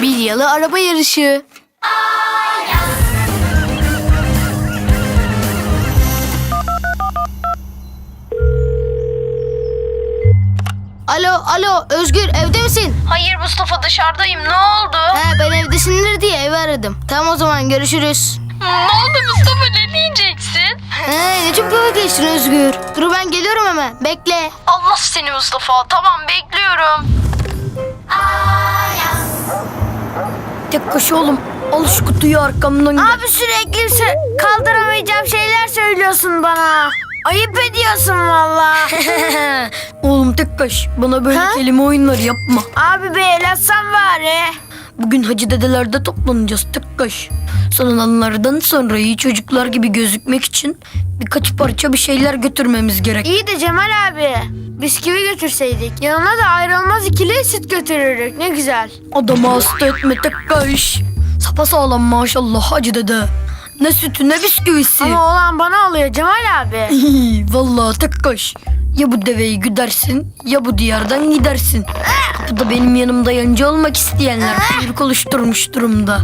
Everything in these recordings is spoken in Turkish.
Bilyalı araba yarışı. Alo, alo Özgür evde misin? Hayır Mustafa dışarıdayım. Ne oldu? He ben evdesindir diye evi aradım. Tamam o zaman görüşürüz. Ne oldu Mustafa ne diyeceksin? He ne çabuk geçtin Özgür. Dur ben geliyorum hemen. Bekle. Allah seni Mustafa. Tamam bekliyorum. Tek kaş oğlum. Al şu kutuyu arkamdan gel. Abi sürekli sö- kaldıramayacağım şeyler söylüyorsun bana. Ayıp ediyorsun valla. oğlum tek kaş. Bana böyle Ha? kelime oyunları yapma. Abi bir el atsan bari. Bugün hacı dedelerde toplanacağız tek kaş. Sanılanlardan sonra iyi çocuklar gibi gözükmek için birkaç parça bir şeyler götürmemiz gerek. İyi de Cemal abi. Bisküvi götürseydik. Yanına da ayrılmaz ikili süt götürürdük. Ne güzel. Adamı hasta etme tek kaş. Sapasağlam maşallah hacı dede. Ne sütü ne bisküvisi. Ama olan bana oluyor Cemal abi. Vallahi tek kaş. Ya bu deveyi güdersin ya bu diyardan gidersin. Kapıda benim yanımda yancı olmak isteyenler kuyruk oluşturmuş durumda.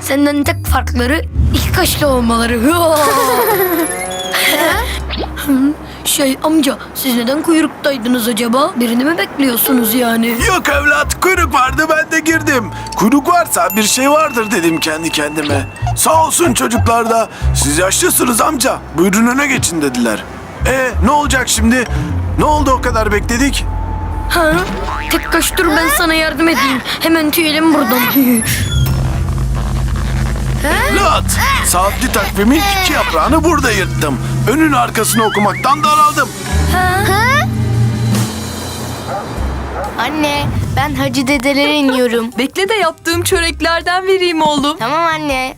Senden tek farkları iki kaşlı olmaları. şey amca siz neden kuyruktaydınız acaba? Birini mi bekliyorsunuz yani? Yok evlat kuyruk vardı ben de girdim. Kuyruk varsa bir şey vardır dedim kendi kendime. Sağ olsun çocuklar da siz yaşlısınız amca buyurun öne geçin dediler. E ne olacak şimdi? Ne oldu o kadar bekledik? Ha? Tek kaş dur ben sana yardım edeyim. Hemen tüyelim buradan. Lat! Saatli takvimin iki yaprağını burada yırttım. Önün arkasını okumaktan daraldım. Anne ben Hacı dedelere iniyorum. Bekle de yaptığım çöreklerden vereyim oğlum. tamam anne.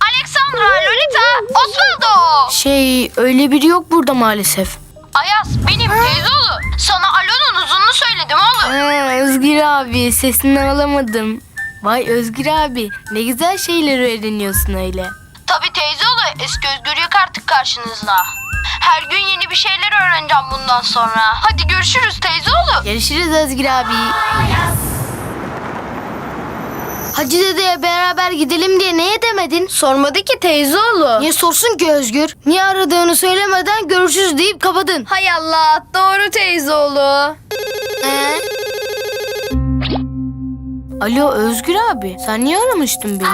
Alexandra, Lolita, Osvaldo. Şey öyle biri yok burada maalesef. Ayaz benim teyzeoğlu. Sana Alo'nun uzununu söyledim oğlum. Ha, Özgür abi sesinden alamadım. Vay Özgür abi ne güzel şeyler öğreniyorsun öyle. Tabii teyzeoğlu eski Özgür yok artık karşınızda. Her gün yeni bir şeyler öğreneceğim bundan sonra. Hadi görüşürüz teyzeoğlu. Görüşürüz Özgür abi. Hacı dedeye beraber gidelim diye neye demedin? Sormadı ki teyzeoğlu. Niye sorsun ki Özgür? Niye aradığını söylemeden görüşürüz deyip kapadın. Hay Allah doğru teyzeoğlu. Ee? Alo Özgür abi sen niye aramıştın beni?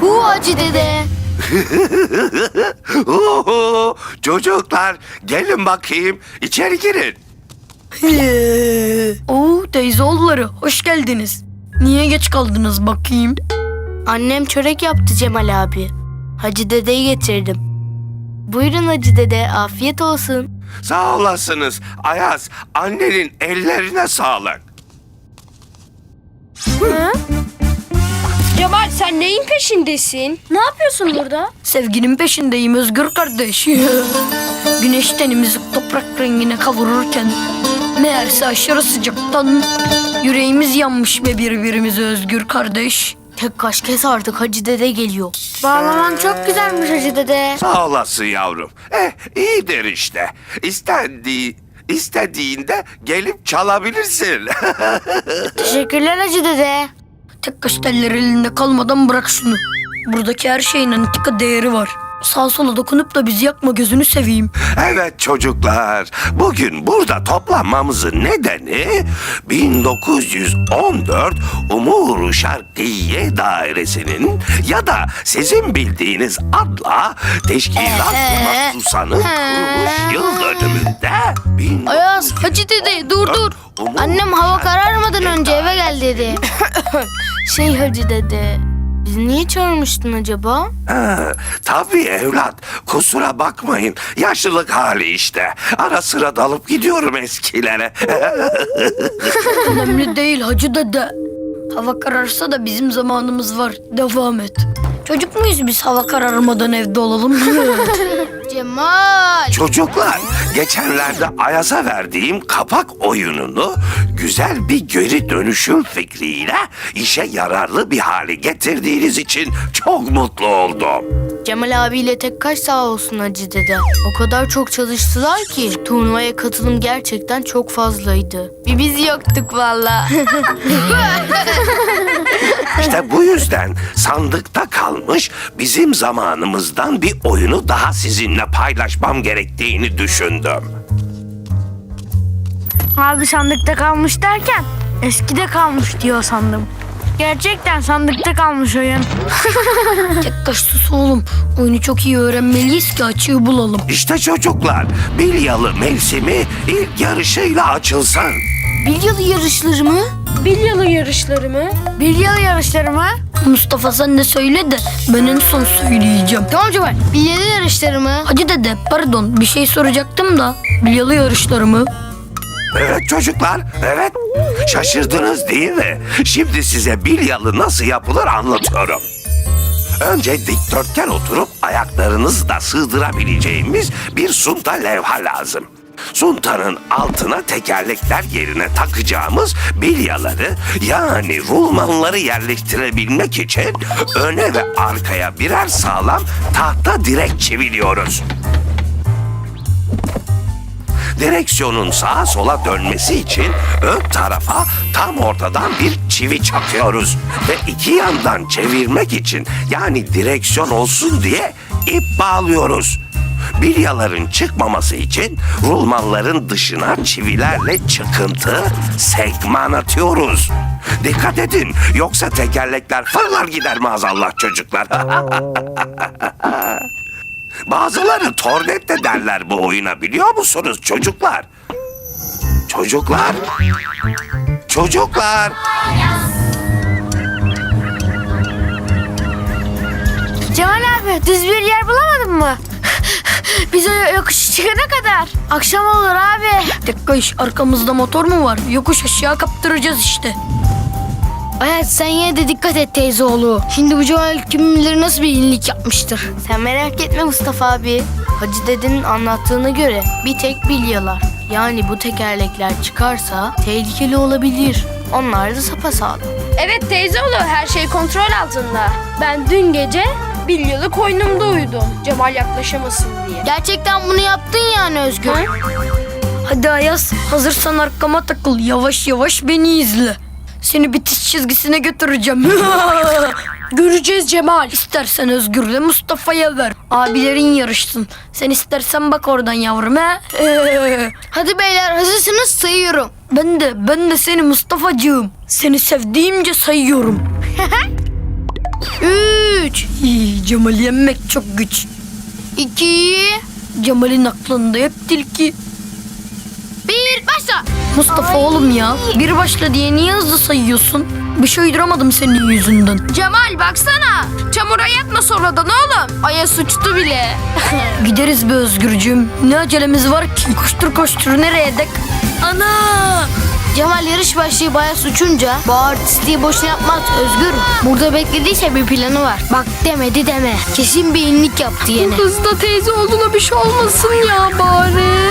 Hu Hacı dede. Oho, çocuklar gelin bakayım içeri girin. Oo teyze oğulları hoş geldiniz. Niye geç kaldınız bakayım? Annem çörek yaptı Cemal abi. Hacı dedeyi getirdim. Buyurun Hacı dede afiyet olsun. Sağ olasınız Ayaz annenin ellerine sağlık. Cemal sen neyin peşindesin? Ne yapıyorsun burada? Sevginin peşindeyim Özgür kardeş. Güneş tenimizi toprak rengine kavururken meğerse aşırı sıcaktan yüreğimiz yanmış be birbirimize Özgür kardeş. Tek kaş kes artık Hacı dede geliyor. Bağlaman çok güzelmiş Hacı dede. Sağ olasın yavrum. Eh iyidir işte. İstendiği, istediğinde gelip çalabilirsin. Teşekkürler Hacı dede. Tek kaş teller elinde kalmadan bırak şunu. Buradaki her şeyin antika değeri var. Sağ sola dokunup da bizi yakma gözünü seveyim. Evet çocuklar, bugün burada toplanmamızın nedeni 1914 Umuru Şarkiye Dairesi'nin ya da sizin bildiğiniz adla Teşkilat Mahsusan'ın kuruluş yıl dönümünde Ayaz Hacı dede dur dur. Annem hava kararmadan önce eve gel dedi. şey Hacı dede. Bizi niye çağırmıştın acaba? Ha, tabii evlat. Kusura bakmayın. Yaşlılık hali işte. Ara sıra dalıp gidiyorum eskilere. Önemli değil hacı dede. Hava kararsa da bizim zamanımız var. Devam et. Çocuk muyuz biz hava kararmadan evde olalım? Cemal. Çocuklar, geçenlerde Ayaz'a verdiğim kapak oyununu güzel bir geri dönüşüm fikriyle işe yararlı bir hale getirdiğiniz için çok mutlu oldum. Cemal abiyle tek kaç sağ olsun Hacı dede. O kadar çok çalıştılar ki turnuvaya katılım gerçekten çok fazlaydı. Bir biz yoktuk valla. İşte bu yüzden sandıkta kalmış bizim zamanımızdan bir oyunu daha sizinle paylaşmam gerektiğini düşündüm. Abi sandıkta kalmış derken eskide kalmış diyor sandım. Gerçekten sandıkta kalmış oyun. Tek kaş sus oğlum. Oyunu çok iyi öğrenmeliyiz ki açığı bulalım. İşte çocuklar bilyalı mevsimi ilk yarışıyla açılsın. Bilyalı yarışları mı? Bilyalı yarışları mı? Bilyalı yarışları mı? Mustafa sen de söyle de ben en son söyleyeceğim. Tamam Cemal. Bilyalı yarışları mı? Hacı dede pardon bir şey soracaktım da. Bilyalı yarışları mı? Evet çocuklar, evet. Şaşırdınız değil mi? Şimdi size bilyalı nasıl yapılır anlatıyorum. Önce dikdörtgen oturup ayaklarınızı da sığdırabileceğimiz bir sunta levha lazım. Suntanın altına tekerlekler yerine takacağımız bilyaları yani rulmanları yerleştirebilmek için öne ve arkaya birer sağlam tahta direk çiviliyoruz. Direksiyonun sağa sola dönmesi için ön tarafa tam ortadan bir çivi çakıyoruz. Ve iki yandan çevirmek için yani direksiyon olsun diye ip bağlıyoruz. Bilyaların çıkmaması için rulmanların dışına çivilerle çıkıntı, segman atıyoruz. Dikkat edin yoksa tekerlekler fırlar gider maazallah çocuklar. Bazıları tornet de derler bu oyuna biliyor musunuz çocuklar? Çocuklar. Çocuklar. Cemal abi düz bir yer bulamadın mı? Biz o yokuş çıkana kadar. Akşam olur abi. Tek kaş arkamızda motor mu var? Yokuş aşağı kaptıracağız işte. Hayat sen yine de dikkat et teyze oğlu. Şimdi bu Cemal kim bilir nasıl bir yenilik yapmıştır. Sen merak etme Mustafa abi. Hacı dedenin anlattığına göre bir tek bilyalar. Yani bu tekerlekler çıkarsa tehlikeli olabilir. Onlar da sapasağlam. Evet teyzeoğlu her şey kontrol altında. Ben dün gece bilyalı koynumda uyudum. Cemal yaklaşamasın diye. Gerçekten bunu yaptın yani Özgür. Hadi Ayaz hazırsan arkama takıl. Yavaş yavaş beni izle. Seni bitiş çizgisine götüreceğim. Göreceğiz Cemal. İstersen Özgür'le Mustafa'ya ver. Abilerin yarışsın. Sen istersen bak oradan yavrum he. Ee, Hadi beyler hazırsınız sayıyorum. ben de ben de seni Mustafa'cığım. Seni sevdiğimce sayıyorum. Üç, İyi, Cemal'i yenmek çok güç. iki, Cemal'in aklında hep tilki. Başla. Mustafa oğlum ya. Bir başla diye niye hızlı sayıyorsun? Bir şey uyduramadım senin yüzünden. Cemal baksana. Çamura yatma sonradan oğlum. Aya suçtu bile. Gideriz be Özgürcüğüm. Ne acelemiz var ki? Koştur koştur nereye dek? Ana! Cemal yarış başlayıp Ayas uçunca bu artistliği boşuna yapmaz Özgür. Burada beklediyse bir planı var. Bak demedi deme. Kesin bir inlik yaptı yine. Hızda teyze olduğuna bir şey olmasın ya bari.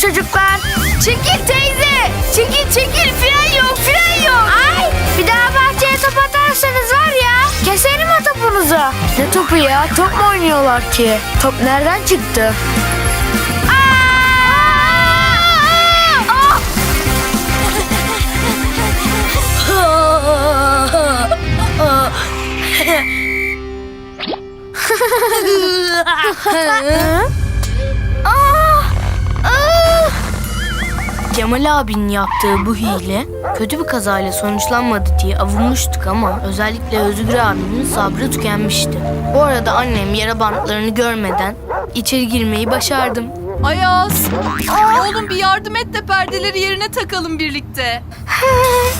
Çocuklar. Çekil teyze. Çekil çekil fren yok fren yok. Ay bir daha bahçeye top atarsanız var ya keserim o topunuzu. Ne topu ya top mu oynuyorlar ki? Top nereden çıktı? Cemal abinin yaptığı bu hile kötü bir kazayla sonuçlanmadı diye avunmuştuk ama özellikle Özgür abimin sabrı tükenmişti. Bu arada annem yara bantlarını görmeden içeri girmeyi başardım. Ayaz. Oğlum bir yardım et de perdeleri yerine takalım birlikte.